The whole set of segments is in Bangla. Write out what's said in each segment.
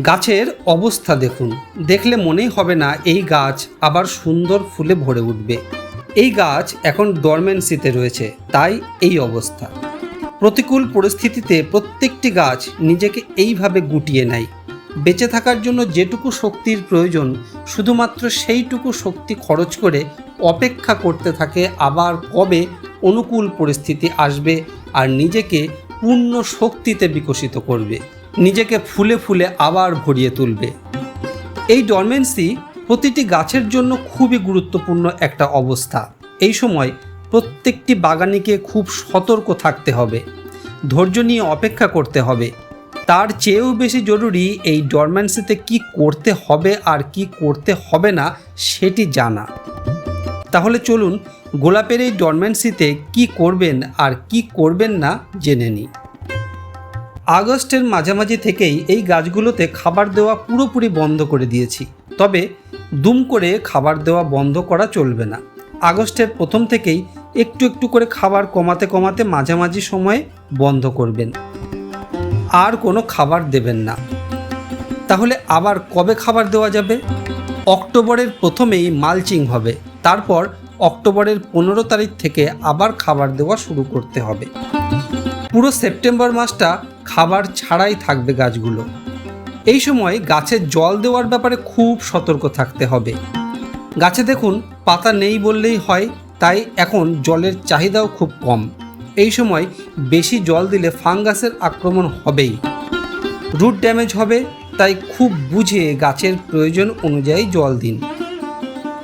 গাছের অবস্থা দেখুন। দেখলে মনেই হবে না এই গাছ আবার সুন্দর ফুলে ভরে উঠবে। এই গাছ এখন ডরমেন্সিতে রয়েছে, তাই এই অবস্থা। প্রতিকূল পরিস্থিতিতে প্রত্যেকটি গাছ নিজেকে এইভাবে গুটিয়ে নেয়। বেঁচে থাকার জন্য যেটুকু শক্তির প্রয়োজন, শুধুমাত্র সেইটুকু শক্তি খরচ করে অপেক্ষা করতে থাকে আবার কবে অনুকূল পরিস্থিতি আসবে আর নিজেকে পূর্ণ শক্তিতে বিকশিত করবে। নিজেকে ফুলে ফুলে আবার ভরিয়ে তুলবে। এই ডরমেন্সি প্রতিটি গাছের জন্য খুবই গুরুত্বপূর্ণ একটা অবস্থা। এই সময় প্রত্যেকটি বাগানিকে খুব সতর্ক থাকতে হবে। ধৈর্য নিয়ে অপেক্ষা করতে হবে। তার চেয়েও বেশি জরুরি এই ডরম্যান্সিতে কি করতে হবে আর কি করতে হবে না সেটি জানা। তাহলে চলুন গোলাপের এই ডরম্যান্সিতে কি করবেন আর কি করবেন না জেনে নিই। আগস্টের মাঝামাঝি থেকেই এই গাছগুলোতে খাবার দেওয়া পুরোপুরি বন্ধ করে দিয়েছি। তবে দুম করে খাবার দেওয়া বন্ধ করা চলবে না। আগস্টের প্রথম থেকেই একটু একটু করে খাবার কমাতে কমাতে মাঝামাঝি সময়ে বন্ধ করবেন। আর কোনো খাবার দেবেন না। তাহলে আবার কবে খাবার দেওয়া যাবে? অক্টোবরের প্রথমেই মালচিং হবে। তারপর অক্টোবরের পনেরো তারিখ থেকে আবার খাবার দেওয়া শুরু করতে হবে। পুরো সেপ্টেম্বর মাসটা খাবার ছাড়াই থাকবে গাছগুলো। এই সময় গাছে জল দেওয়ার ব্যাপারে খুব সতর্ক থাকতে হবে। গাছে দেখুন, পাতা নেই বললেই হয়, তাই এখন জলের চাহিদাও খুব কম। এই সময় বেশি জল দিলে ফাঙ্গাসের আক্রমণ হবেই। রুট ড্যামেজ হবে, তাই খুব বুঝে গাছের প্রয়োজন অনুযায়ী জল দিন।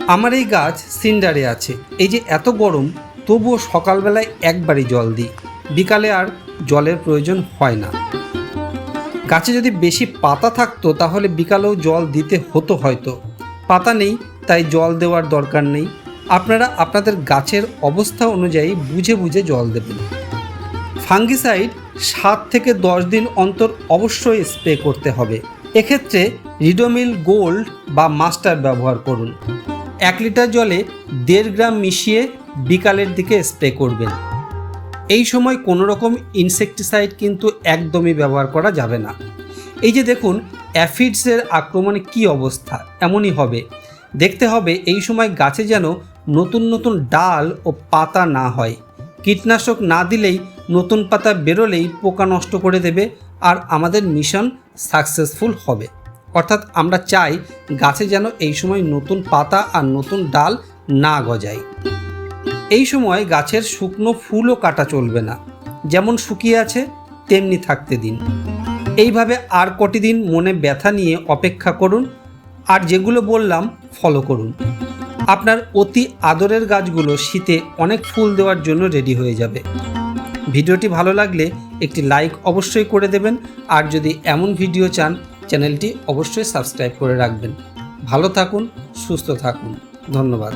আমার এই গাছ সিন্ডারে আছে। এই যে এত গরম, তবুও সকালবেলায় একবারই জল দিই। বিকালে আর জলের প্রয়োজন হয় না। গাছে যদি বেশি পাতা থাকতো তাহলে বিকালেও জল দিতে হতো হয়তো। পাতা নেই, তাই জল দেওয়ার দরকার নেই। আপনারা আপনাদের গাছের অবস্থা অনুযায়ী বুঝে বুঝে জল দেবেন। ফাঙ্গিসাইড সাত থেকে দশ দিন অন্তর অবশ্যই স্প্রে করতে হবে। এক্ষেত্রে রিডোমিল গোল্ড বা মাস্টার ব্যবহার করুন। এক লিটার জলে দেড় গ্রাম মিশিয়ে বিকালের দিকে স্প্রে করবেন। এই সময় কোনো রকম ইনসেকটিসাইড কিন্তু একদমই ব্যবহার করা যাবে না। এই যে দেখুন অ্যাফিডসের আক্রমণে কি অবস্থা? এমনই হবে। দেখতে হবে এই সময় গাছে যেন নতুন নতুন ডাল ও পাতা না হয়। কীটনাশক না দিলেই নতুন পাতা বেরোলেই পোকা নষ্ট করে দেবে আর আমাদের মিশন সাকসেসফুল হবে। অর্থাৎ আমরা চাই গাছে যেন এই সময় নতুন পাতা আর নতুন ডাল না গজায়। এই সময় গাছের শুকনো ফুলও কাটা চলবে না। যেমন শুকিয়ে আছে, তেমনি থাকতে দিন। এইভাবে আর কটি দিন মনে ব্যথা নিয়ে অপেক্ষা করুন, আর যেগুলো বললাম ফলো করুন। আপনার অতি আদরের গাছগুলো শীতে অনেক ফুল দেওয়ার জন্য রেডি হয়ে যাবে। ভিডিওটি ভালো লাগলে একটি লাইক অবশ্যই করে দেবেন, আর যদি এমন ভিডিও চান, চ্যানেলটি অবশ্যই সাবস্ক্রাইব করে রাখবেন। ভালো থাকুন, সুস্থ থাকুন। ধন্যবাদ।